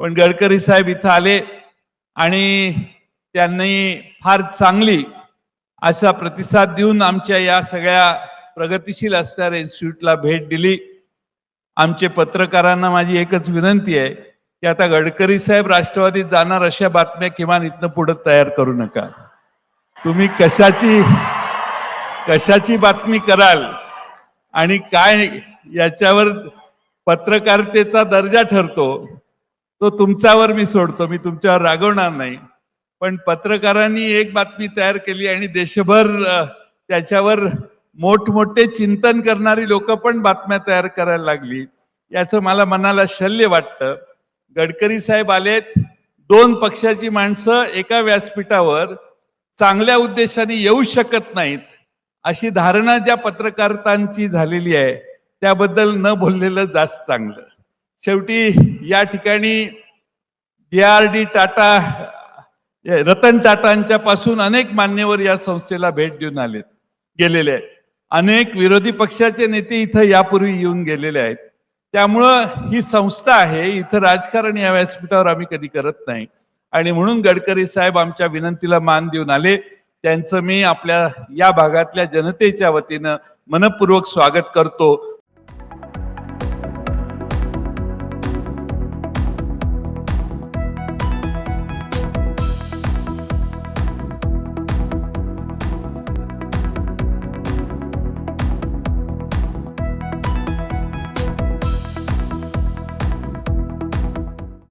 पण गडकरी साहेब इथं आले आणि त्यांनी फार चांगली असा प्रतिसाद देऊन आमच्या या सगळ्या प्रगतिशील असणाऱ्या इन्स्टिट्यूटला भेट दिली. आमचे पत्रकारांना माझी एकच विनंती आहे की आता गडकरी साहेब राष्ट्रवादीत जाणार अशा बातम्या किमान इथनं पुढे तयार करू नका. तुम्ही कशाची कशाची बातमी कराल आणि काय याच्यावर पत्रकारितेचा दर्जा ठरतो तो तुमच्यावर मी सोडतो मी तुमच्यावर रागवणार नाही. पण पत्रकारांनी एक बातमी तयार केली आणि देशभर त्याच्यावर मोठमोठे चिंतन करणारी लोक पण बातम्या तयार करायला लागली. याचं मला मनाला शल्य वाटतं. गडकरी साहेब आलेत दोन पक्षाची माणसं एका व्यासपीठावर चांगल्या उद्देशाने येऊ शकत नाहीत. अशी धारणा ज्या पत्रकारितांची झालेली आहे त्याबद्दल न बोललेलं जास्त चांगलं. शेवटी या ठिकाणी D R D Tata Ratan टाटांच्या पासून अनेक मान्यवर या संस्थेला भेट देऊन आलेत गेलेले आहेत. अनेक विरोधी पक्षाचे नेते इथं यापूर्वी येऊन गेलेले आहेत. त्यामुळं ही संस्था आहे इथं राजकारण या व्यासपीठावर आम्ही कधी करत नाही. आणि म्हणून गडकरी साहेब आमच्या विनंतीला मान देऊन आले. त्यांचं मी आपल्या या भागातल्या जनतेच्या वतीनं मनपूर्वक स्वागत करतो.